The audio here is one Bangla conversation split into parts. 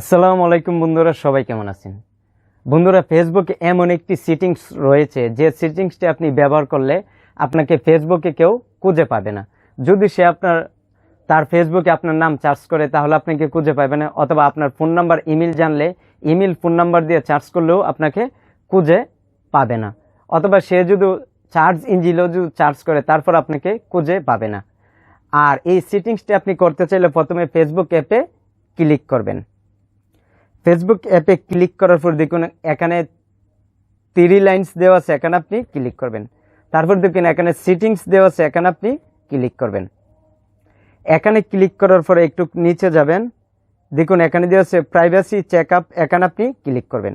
আসসালামু আলাইকুম বন্ধুরা, সবাই কেমন আছেন? বন্ধুরা ফেসবুকে এমন একটি সেটিংস রয়েছে, যে সেটিংসটি আপনি ব্যবহার করলে আপনাকে ফেসবুকে কেউ খুঁজে পাবে না। যদি সে আপনার, তার ফেসবুকে আপনার নাম চার্জ করে, তাহলে আপনাকে খুঁজে পাবে না, অথবা আপনার ফোন নাম্বার ইমেল জানলে ইমেল ফোন নাম্বার দিয়ে চার্জ করলেও আপনাকে খুঁজে পাবে না। অথবা সে যদি চার্জ ইঞ্জিনও যদি চার্জ করে, তারপর আপনাকে খুঁজে পাবে না। আর এই সেটিংসটি আপনি করতে চাইলে প্রথমে ফেসবুক অ্যাপে ক্লিক করবেন। ফেসবুক অ্যাপে ক্লিক করার পর দেখুন, এখানে থ্রি লাইন্স দেওয়া আছে, এখানে আপনি ক্লিক করবেন। তারপর দেখুন, এখানে সিটিংস দেওয়া আছে, এখানে আপনি ক্লিক করবেন। এখানে ক্লিক করার পরে একটু নিচে যাবেন। দেখুন, এখানে দেওয়া আছে প্রাইভেসি চেক আপ এখানে আপনি ক্লিক করবেন।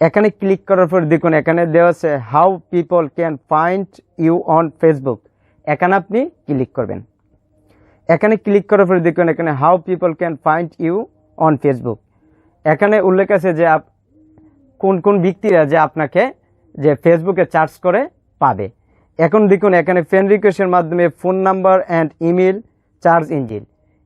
এখানে ক্লিক করার পর দেখুন, এখানে দেওয়া আছে how people can find you on Facebook এখানে আপনি ক্লিক করবেন। এখানে ক্লিক করার পরে দেখুন, এখানে how people can find you on Facebook এখানে উল্লেখ আছে যে কোন কোন ব্যক্তিরা যে আপনাকে যে ফেসবুকে চার্জ করে পাবে। এখন দেখুন, এখানে ফ্রেন্ড রিকোয়েস্টের মাধ্যমে phone number and email search engine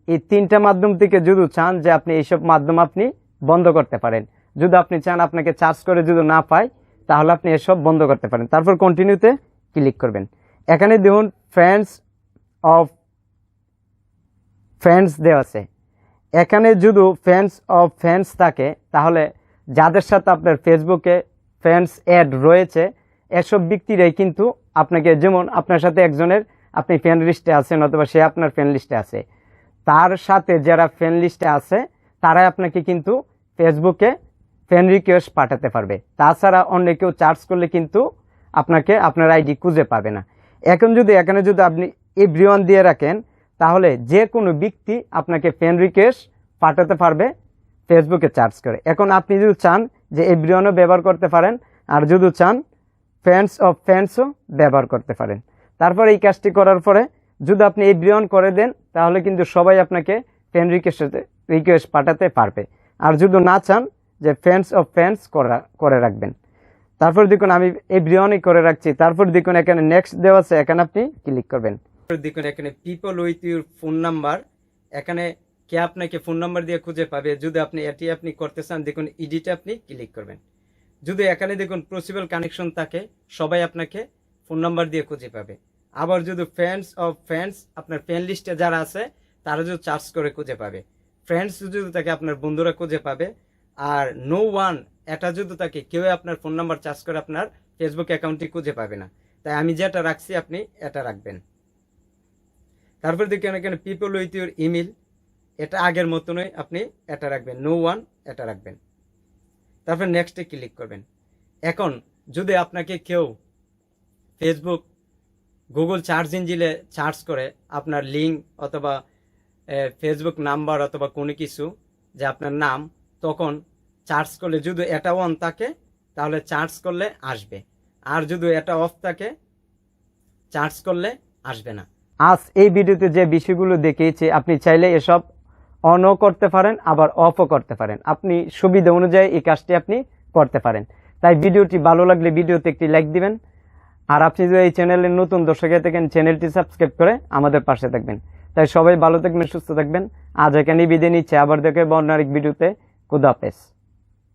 এই তিনটা মাধ্যম থেকে যদি চান যে আপনি এইসব মাধ্যম আপনি বন্ধ করতে পারেন। যদি আপনি চান আপনাকে চার্জ করে যদি না পায়, তাহলে আপনি এসব বন্ধ করতে পারেন। তারপর কন্টিনিউতে ক্লিক করবেন। এখানে দেখুন ফ্রেন্ডস অফ ফ্রেন্ডস দেওয়া আছে। এখানে যদি ফ্যান্স অফ ফ্যান্স থাকে, তাহলে যাদের সাথে আপনার ফেসবুকে ফ্যান্স অ্যাড রয়েছে, এসব ব্যক্তিরাই কিন্তু আপনাকে যেমন আপনার সাথে একজনের আপনি ফ্যান লিস্টে আছেন অথবা সে আপনার ফ্যান লিস্টে আছে, তার সাথে যারা ফ্যান লিস্টে আছে, তারাই আপনাকে কিন্তু ফেসবুকে ফ্যান রিকোয়েস্ট পাঠাতে পারবে। তাছাড়া অন্য কেউ চার্জ করলে কিন্তু আপনাকে আপনার আইডি খুঁজে পাবে না। এখন যদি, এখানে যদি আপনি এভরিওয়ান দিয়ে রাখেন তাহলে যে কোনো ব্যক্তি আপনাকে ফ্যান রিকোয়েস্ট পাঠাতে পারবে ফেসবুকে চার্জ করে। এখন আপনি যদি চান যে এভরিওয়ানও ব্যবহার করতে পারেন, আর যদি চান ফ্যান্স অফ ফ্যান্সও ব্যবহার করতে পারেন। তারপরে এই কাজটি করার পরে যদি আপনি এভরিওয়ান করে দেন, তাহলে কিন্তু সবাই আপনাকে ফ্যান রিকোয়েস্ট রিকোয়েস্ট পাঠাতে পারবে। আর যদি না চান যে ফ্যান্স অফ ফ্যান্স করা, করে রাখবেন। তারপর দেখুন আমি এভরিওয়ানই করে রাখছি। তারপর দেখুন এখানে নেক্সট দেওয়া আছে, এখানে আপনি ক্লিক করবেন। দেখুন, এখানে people with your phone number এখানে কে আপনাকে ফোন নাম্বার দিয়ে খুঁজে পাবে। যদি আপনি এটি আপনি করতে চান, দেখুন ইডিটে আপনি ক্লিক করবেন। যদি এখানে দেখুন পসিবল কানেকশন থাকে, সবাই আপনাকে ফোন নাম্বার দিয়ে খুঁজে পাবে। আবার যদি ফ্রেন্ডস অফ ফ্রেন্ডস আপনার ফ্রেন্ড লিস্টে যারা আছে, তারা যদি চার্জ করে খুঁজে পাবে। ফ্রেন্ডস যদি তাকে আপনার বন্ধুরা খুঁজে পাবে। আর নো ওয়ান এটা যদি তাকে কেউ আপনার ফোন নাম্বার চার্জ করে আপনার ফেসবুক অ্যাকাউন্টটি খুঁজে পাবে না। তাই আমি যেটা রাখছি, আপনি এটা রাখবেন। তারপর দেখেন এখানে পিপল উইথ ইউর ইমেল এটা আগের মতনই আপনি এটা রাখবেন। নো ওয়ান এটা রাখবেন। তারপর নেক্সটে ক্লিক করবেন। এখন যদি আপনাকে কেউ ফেসবুক গুগল চার্জ ইঞ্জিনে চার্জ করে, আপনার লিঙ্ক অথবা ফেসবুক নাম্বার অথবা কোনো কিছু যে আপনার নাম, তখন চার্জ করলে যদি এটা অন থাকে, তাহলে চার্জ করলে আসবে। আর যদি এটা অফ থাকে চার্জ করলে আসবে না। আজ এই ভিডিওতে যে বিষয়গুলো দেখিয়েছি, আপনি চাইলে এসব অনও করতে পারেন, আবার অফও করতে পারেন। আপনি সুবিধা অনুযায়ী এই কাজটি আপনি করতে পারেন। তাই ভিডিওটি ভালো লাগলে ভিডিওতে একটি লাইক দিবেন। আর আপনি যদি এই চ্যানেলের নতুন দর্শক হয়ে থাকেন, চ্যানেলটি সাবস্ক্রাইব করে আমাদের পাশে থাকবেন। তাই সবাই ভালো থাকবেন, সুস্থ থাকবেন। আজ এখানেই বিদায় নিচ্ছে। আবার দেখে অন্য আরেক ভিডিওতে। খুদাফেজ